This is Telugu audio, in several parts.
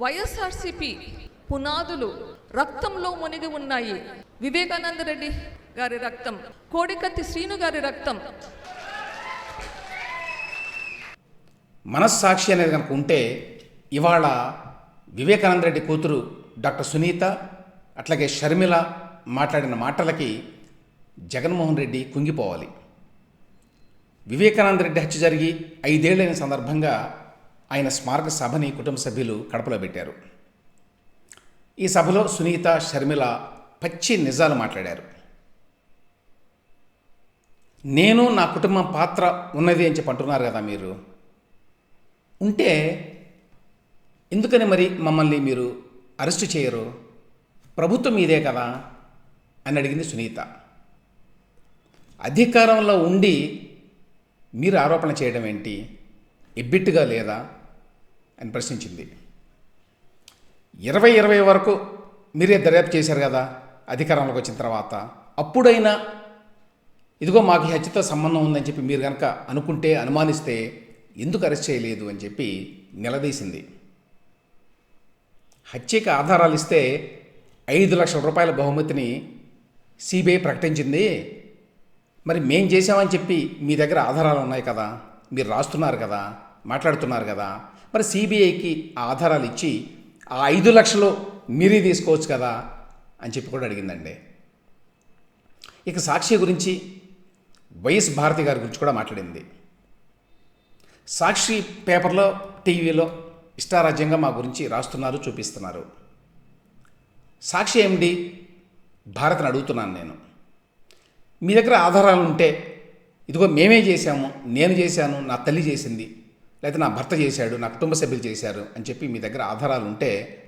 వైఎస్ఆర్సిపి పునాదులు రక్తంలో మునిగి ఉన్నాయి. వివేకానంద రెడ్డి గారి రక్తం కోడికత్తి శ్రీను గారి రక్తం. మనస్సాక్షి అనేది కనుక ఉంటే ఇవాళ వివేకానంద రెడ్డి కూతురు డాక్టర్ సునీత అట్లాగే షర్మిల మాట్లాడిన మాటలకి జగన్మోహన్ రెడ్డి కుంగిపోవాలి. వివేకానంద రెడ్డి హత్య జరిగి ఐదేళ్ళైన సందర్భంగా ఆయన స్మారక సభని కుటుంబ సభ్యులు కడపలో పెట్టారు. ఈ సభలో సునీత షర్మిల పచ్చి నిజాలు మాట్లాడారు. నేను నా కుటుంబం పాత్ర ఉన్నది అని చెప్పి అంటున్నారు కదా మీరు. ఉంటే ఎందుకని మరి మమ్మల్ని మీరు అరెస్టు చేయరు? ప్రభుత్వం మీదే కదా? అని అడిగింది సునీత. అధికారంలో ఉండి మీరు ఆరోపణ చేయడం ఏంటి? ఎబ్బిట్టుగా లేదా? అని ప్రశ్నించింది. ఇరవై ఇరవై వరకు మీరే దర్యాప్తు చేశారు కదా అధికారంలోకి వచ్చిన తర్వాత. అప్పుడైనా ఇదిగో మాకు ఈ హత్యతో సంబంధం ఉందని చెప్పి మీరు కనుక అనుకుంటే అనుమానిస్తే ఎందుకు అరెస్ట్ చేయలేదు అని చెప్పి నిలదీసింది. హత్యకి ఆధారాలు ఇస్తే ఐదు లక్షల రూపాయల బహుమతిని సిబిఐ ప్రకటించింది. మరి మేం చేసామని చెప్పి మీ దగ్గర ఆధారాలు ఉన్నాయి కదా మీరు రాస్తున్నారు కదా మాట్లాడుతున్నారు కదా. మరి సిబిఐకి ఆధారాలు ఇచ్చి ఆ ఐదు లక్షలు మీరే తీసుకోవచ్చు కదా అని చెప్పి కూడా అడిగిందండి. ఇక సాక్షి గురించి వైఎస్ భారతి గారి గురించి కూడా మాట్లాడింది. సాక్షి పేపర్లో టీవీలో ఇష్టారాజ్యంగా మా గురించి రాస్తున్నారు చూపిస్తున్నారు. సాక్షి ఏమిటి భారత్ని అడుగుతున్నాను నేను. మీ దగ్గర ఆధారాలు ఉంటే ఇదిగో మేమే చేశాము నేను చేశాను నా తల్లి చేసింది లేకపోతే నా భర్త చేశాడు నా కుటుంబ సభ్యులు చేశారు అని చెప్పి మీ దగ్గర ఆధారాలు ఉంటే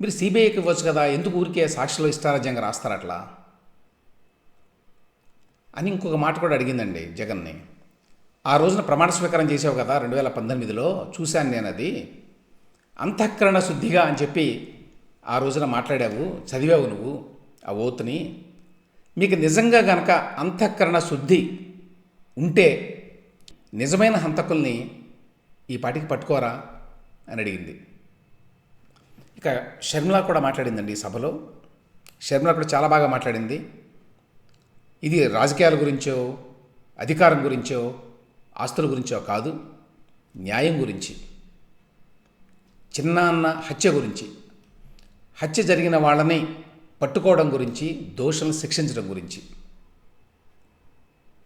మీరు సిబిఐకి ఇవ్వచ్చు కదా ఎందుకు ఊరికే సాక్షిలో ఇష్టారాజ్యంగా రాస్తారు అట్లా అని ఇంకొక మాట కూడా అడిగిందండి జగన్ని. ఆ రోజున ప్రమాణ స్వీకారం చేసావు కదా రెండు వేల పంతొమ్మిదిలో చూశాను నేను అది అంతఃకరణ శుద్ధిగా అని చెప్పి ఆ రోజున మాట్లాడావు చదివావు నువ్వు ఆ ఓతుని. మీకు నిజంగా గనక అంతఃకరణ శుద్ధి ఉంటే నిజమైన హంతకుల్ని ఈ పాటికి పట్టుకోరా అని అడిగింది. ఇక షర్మిల కూడా మాట్లాడిందండి ఈ సభలో. షర్మిల కూడా చాలా బాగా మాట్లాడింది. ఇది రాజకీయాల గురించో అధికారం గురించో ఆస్తుల గురించో కాదు న్యాయం గురించి చిన్నాన్న హత్య గురించి హత్య జరిగిన వాళ్ళని పట్టుకోవడం గురించి దోషులను శిక్షించడం గురించి.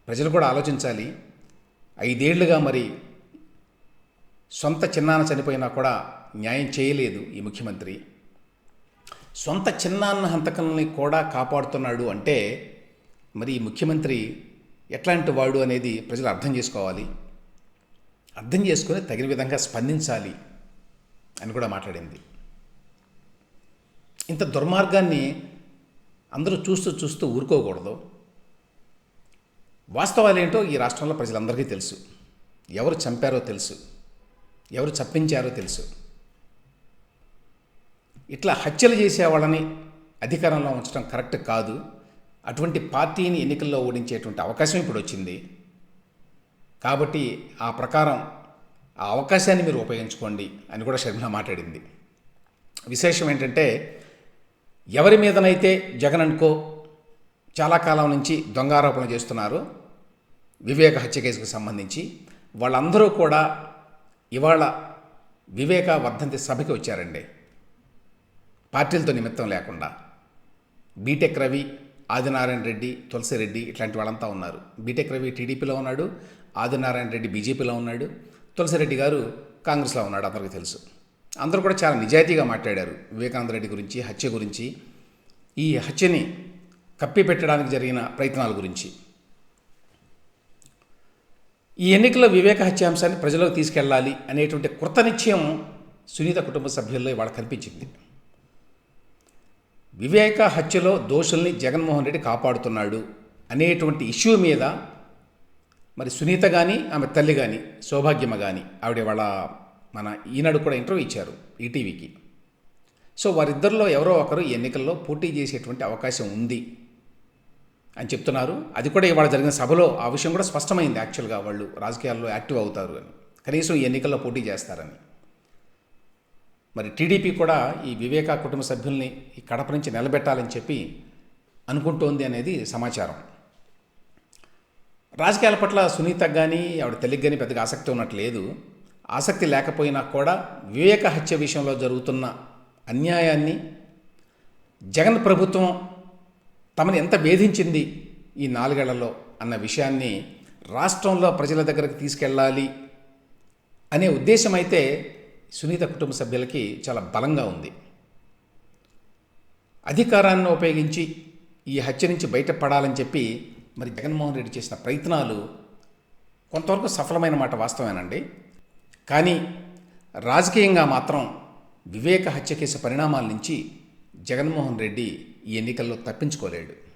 ప్రజలు కూడా ఆలోచించాలి. ఐదేళ్ళుగా మరి సొంత చిన్నాన్న చనిపోయినా కూడా న్యాయం చేయలేదు ఈ ముఖ్యమంత్రి. సొంత చిన్నాన్న హంతకుల్ని కూడా కాపాడుతున్నాడు అంటే మరి ఈ ముఖ్యమంత్రి ఎట్లాంటి వాడు అనేది ప్రజలు అర్థం చేసుకోవాలి. అర్థం చేసుకొని తగిన విధంగా స్పందించాలి అని కూడా మాట్లాడింది. ఇంత దుర్మార్గాన్ని అందరూ చూస్తూ చూస్తూ ఊరుకోకూడదు. వాస్తవాలు ఏంటో ఈ రాష్ట్రంలో ప్రజలందరికీ తెలుసు. ఎవరు చంపారో తెలుసు. ఎవరు చప్పించారో తెలుసు. ఇట్లా హత్యలు చేసే వాళ్ళని అధికారంలో ఉంచడం కరెక్ట్ కాదు. అటువంటి పార్టీని ఎన్నికల్లో ఓడించేటువంటి అవకాశం ఇప్పుడు వచ్చింది. కాబట్టి ఆ ప్రకారం ఆ అవకాశాన్ని మీరు ఉపయోగించుకోండి అని కూడా షర్మిల మాట్లాడింది. విశేషం ఏంటంటే ఎవరి మీదనైతే జగన్ అనుకో చాలా కాలం నుంచి దొంగ ఆరోపణలు చేస్తున్నారు వివేక హత్య కేసుకు సంబంధించి వాళ్ళందరూ కూడా ఇవాళ వివేక వర్ధంతి సభకి వచ్చారండి. పార్టీలతో నిమిత్తం లేకుండా. బీటెక్ రవి ఆదినారాయణ రెడ్డి తులసిరెడ్డి ఇట్లాంటి వాళ్ళంతా ఉన్నారు. బీటెక్ రవి టీడీపీలో ఉన్నాడు ఆదినారాయణ రెడ్డి బీజేపీలో ఉన్నాడు తులసిరెడ్డి గారు కాంగ్రెస్లో ఉన్నాడు అందరికీ తెలుసు. అందరూ కూడా చాలా నిజాయితీగా మాట్లాడారు వివేకానంద రెడ్డి గురించి హత్య గురించి. ఈ హత్యని కప్పిపెట్టడానికి జరిగిన ప్రయత్నాల గురించి. ఈ ఎన్నికల్లో వివేక హత్యాంశాన్ని ప్రజలకు తీసుకెళ్ళాలి అనేటువంటి కృత నిశ్చయం సునీత కుటుంబ సభ్యుల్లో ఇవాళ కనిపించింది. వివేక హత్యలో దోషుల్ని జగన్మోహన్ రెడ్డి కాపాడుతున్నాడు అనేటువంటి ఇష్యూ మీద మరి సునీత కానీ ఆమె తల్లి కానీ సౌభాగ్యమ కానీ ఆవిడ వాళ్ళ మన ఈనాడు కూడా ఇంటర్వ్యూ ఇచ్చారు ఈటీవీకి. సో వారిద్దరిలో ఎవరో ఒకరు ఈ ఎన్నికల్లో పోటీ చేసేటువంటి అవకాశం ఉంది. అని చెప్తున్నారు. అది కూడా ఇవాళ జరిగిన సభలో ఆ విషయం కూడా స్పష్టమైంది యాక్చువల్గా వాళ్ళు రాజకీయాల్లో యాక్టివ్ అవుతారు అని. కనీసం ఈ ఎన్నికల్లో పోటీ చేస్తారని. మరి టీడీపీ కూడా ఈ వివేకా కుటుంబ సభ్యుల్ని ఈ కడప నుంచి నిలబెట్టాలని చెప్పి అనుకుంటోంది అనేది సమాచారం. రాజకీయాల పట్ల సునీత కానీ ఆవిడ తెలుగు కానీ పెద్దగా ఆసక్తి ఉన్నట్టు లేదు ఆసక్తి లేకపోయినా కూడా వివేక హత్య విషయంలో జరుగుతున్న అన్యాయాన్ని జగన్ ప్రభుత్వం తమను ఎంత వేధించింది ఈ నాలుగేళ్ళలో అన్న విషయాన్ని రాష్ట్రంలో ప్రజల దగ్గరకు తీసుకెళ్ళాలి అనే ఉద్దేశం అయితే సునీత కుటుంబ సభ్యులకి చాలా బలంగా ఉంది. అధికారాన్ని ఉపయోగించి ఈ హత్య నుంచి బయటపడాలని చెప్పి మరి జగన్మోహన్ రెడ్డి చేసిన ప్రయత్నాలు కొంతవరకు సఫలమైన మాట వాస్తవేనండి. కానీ రాజకీయంగా మాత్రం వివేక హత్య కేసు పరిణామాల నుంచి జగన్మోహన్ రెడ్డి ఎన్నికల్లో తప్పించుకోలేడు.